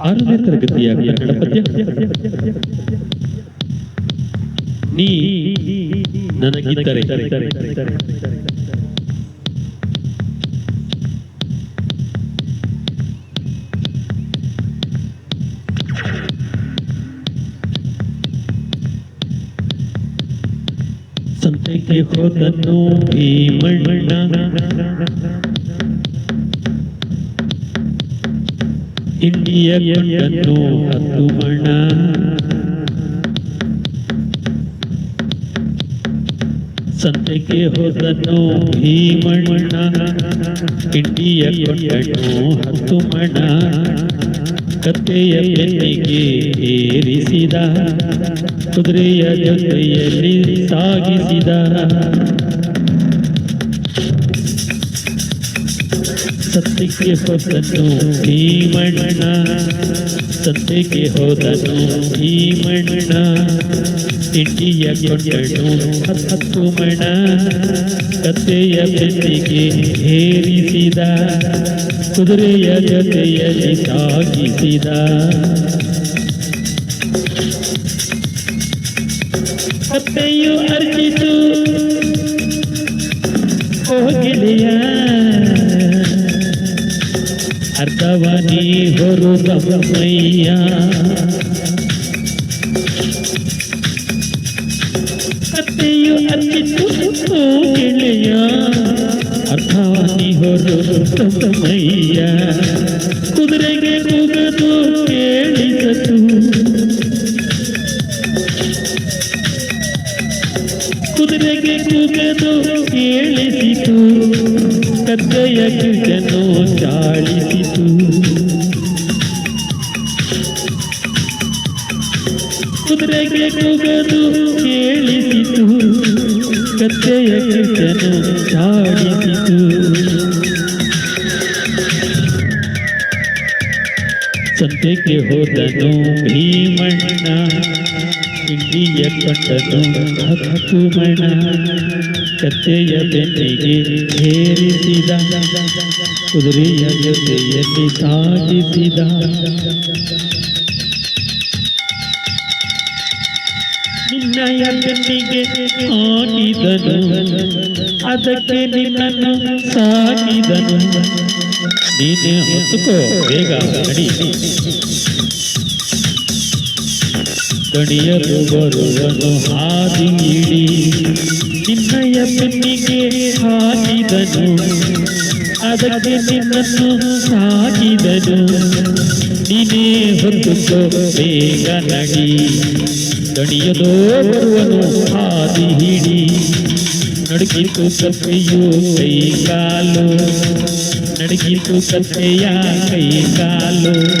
ಆರನೇ ತರಗತಿಯ ಕನ್ನಡ ಪದ್ಯ. ನೀ ನನಗಿದ್ದರೆ. ಸಂತೆಗೆ ಹೋದನು ಭೀಮಣ್ಣ ಇಂಡಿಯ ಕೊಂಡನು ಹತ್ತು ಮಣ ಸಂತೆಗೆ ಹೋದನು ಭೀಮಣ್ಣ. ಇಂಡಿಯ ಕೊಂಡನು ಹತ್ತು ಮಣ. ಕತ್ತೆಯ ಬೆನ್ನಿಗೆ ಏರಿಸಿದ. ಕುದುರೆಯ ಜೊತೆಯಲ್ಲಿ ಸಾಗಿಸಿದ. ಸತ್ಯಕ್ಕೆ ಹೋದನು ಭೀಮಣ್ಣ ಸತ್ಯಕ್ಕೆ ಹೋದನು ಭೀಮಣ್ಣ ಇಂಡಿಯ ಕೊಂಡನು ಹತ್ತು ಮಣ ಕತ್ತೆಯ ಬೆನ್ನಿಗೆ ಏರಿಸಿದ ಕುದುರೆಯ ಜೊತೆಯಲ್ಲಿ ಸಾಗಿಸಿದ ಕತ್ತೆಯು ಅರ್ಜಿತು ಓ ಗೆಳೆಯ ಅರ್ಥವ ನೀ ಹೊರುದಮ್ಮಯ್ಯ ಕತ್ತೆಯು ಅರ್ಜಿತು ಓ ಗೆಳೆಯ ಅರ್ಥವ ನೀ ಹೊರುದಮ್ಮಯ್ಯ ಕುದುರೆಗೆ ಕೂಗದು ಕುದುರೆಗೆ ಕೂಗದು ಕೇಳಿಸಿತು ಕತ್ತೆಯ ಕಿಚನು ಚಾಳಿಸಿತು ಕುದುರೆಗೆ ಕೂಗದು ಕೇಳಿಸಿತು ಕತ್ತೆಯ ಕಿಚನು ಚಾಳಿಸಿತು ಸಂತೆಗೆ ಹೋದನು ಭೀಮಣ್ಣ ಇಂಡಿಯ ಕೊಂಡನು ಹತ್ತು ಮಣ ಕತ್ತೆಯ ಬೆನ್ನಿಗೆ ಏರಿಸಿದ ಕುದುರೆಯ ಜೊತೆಯಲ್ಲಿ ಸಾಗಿಸಿದ ನಿನ್ನಯ ಬೆನ್ನಿಗೆ ಹಾಕಿದನು ಅದಕ್ಕೆ ನಿನ್ನನ್ನು ಸಾಕಿದನು ನೀನೇ ಹೊತ್ತುಕೋ ಬೇಗ ನಡಿ ಗಣಿಯರು ಬರುವನು ಹಾದಿ ಇಡಿ ನಿನ್ನಯ ಬೆನ್ನಿಗೆ ಹಾಕಿದನು. ಅದಕ್ಕೆ ನಿನ್ನನ್ನು ಸಾಕಿದನು. ನೀನೇ ಹೊತ್ತುಕೋ ಬೇಗ ನಡಿ. ಗಣಿಯದೋ ಬರುವನು ಹಾದಿ ಹಿಡಿ. ನಡುಗಿತು ಕತ್ತೆಯು ಕೈ ಕಾಲು ನಡುಗಿತು ಕಪ್ಪೆಯ ಕೈ ಕಾಲು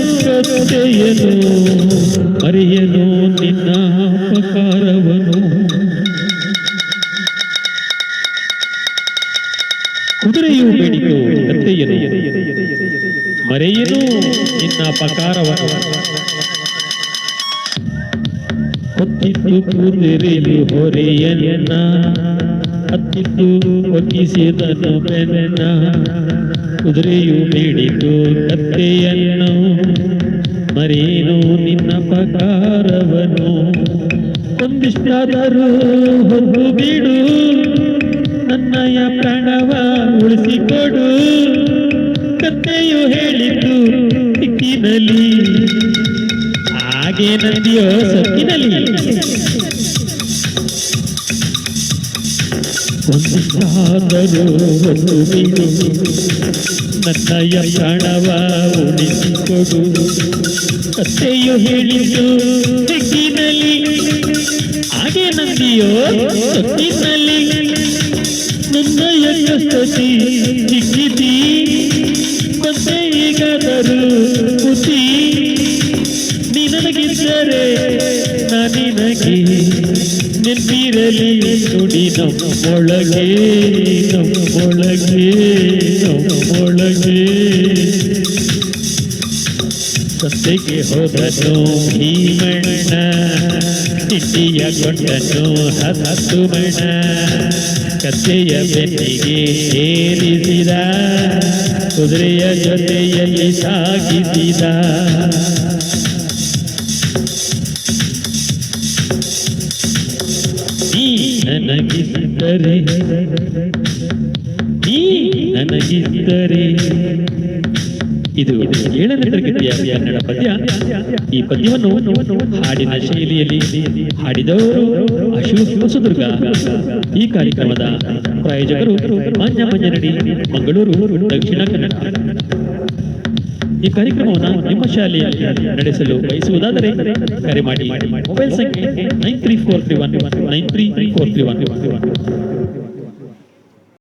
ಕತ್ತೆಯನು ಅರಿಯನು ನಿನ್ನ ಅಪಕಾರವನು. ಕುದುರೆಯು ಬೇಡಿತು, ಕತ್ತೆಯನು. ಮರೆಯನು ನಿನ್ನ ಅಪಕಾರವನು. ಹೊತ್ತಿತ್ತು ಕುದುರೆಲು ಹೊರೆಯನ್ನ ಹತ್ತಿತ್ತು ಒಕ್ಕಿಸಿದನು ಬೆನ್ನ. ಕುದುರೆಯು ಬೇಡಿತು, ಕತ್ತೆಯನ್ನು. ಮರೇನು ನಿನ್ನ ಪಕಾರವನು. ಒಂದಿಷ್ಟಾದರೂ ಹೊಂದು ಬಿಡು. ನನ್ನಯ ಪ್ರಾಣವ ಉಳಿಸಿಕೊಡು. ಕತ್ತೆಯು ಹೇಳಿತು ಸಿಕ್ಕಿನಲ್ಲಿ ಹಾಗೆ ನಂದಿಯೋ ಸೊಕ್ಕಿನಲ್ಲಿ. ಒಂದಿಷ್ಟಾದರೂ ಹೊಂದು ಬಿಡು. ನನ್ನಯ ಪ್ರಾಣವ ಉಳಿಸಿಕೊಡು. ಕತ್ತೆಯು ಹೇಳಿದ್ದು ದಿಕ್ಕಿನಲ್ಲಿ ಹಾಗೆ ನಂದಿಯೋ ಸೊಕ್ಕಿನಲ್ಲಿ. ನನ್ನಯ ಕಸ್ತತಿ ಸಿಕ್ಕಿದಿ ಮತ್ತೆ ಈಗಾದರೂ ನೀ ನನಗಿದ್ದರೆ ನಾನಿನಗೆ ನೆನ್ಪಿರಲಿ ನುಡಿ ನಮ್ಮೊಳಗೆ ನಮ್ಮೊಳಗೆ ನಮ್ಮೊಳಗೆ ಸತ್ತೆಗೆ ಹೋದನು ಭೀಮಣ್ಣ ತಿಂಡಿಯ ಕೊಂಡನು ಹತ್ತು ಮಣ ಕತ್ತೆಯ ಬೆನ್ನಿಗೆ ಏರಿಸಿದ ಕುದುರೆಯ ಜೊತೆಯಲ್ಲಿ ಸಾಗಿಸಿದ ನನಗಿದ್ದರೆ, ನೀ ನನಗಿದ್ದರೆ. ಇದು ಏಳನೇ ತರಗತಿಯ ಕನ್ನಡ ಪದ್ಯ. ಈ ಪದ್ಯವನ್ನು ಹಾಡಿನ ಶೈಲಿಯಲ್ಲಿ ಹಾಡಿದವರು ಅಶೋಕ್ ಹೊಸದುರ್ಗ. ಈ ಕಾರ್ಯಕ್ರಮದ ಪ್ರಾಯೋಜಕರು ಮಾನ್ಯ ಮಂಜನಡಿ ಮಂಗಳೂರು, ದಕ್ಷಿಣ ಕನ್ನಡ. ಈ ಕಾರ್ಯಕ್ರಮವನ್ನು ನಿಮ್ಮ ಶಾಲೆಯಲ್ಲಿ ನಡೆಸಲು ಬಯಸುವುದಾದರೆ ಕರೆ ಮಾಡಿ. ಮೊಬೈಲ್ ಸಂಖ್ಯೆ nine three four three one, nine three four three one.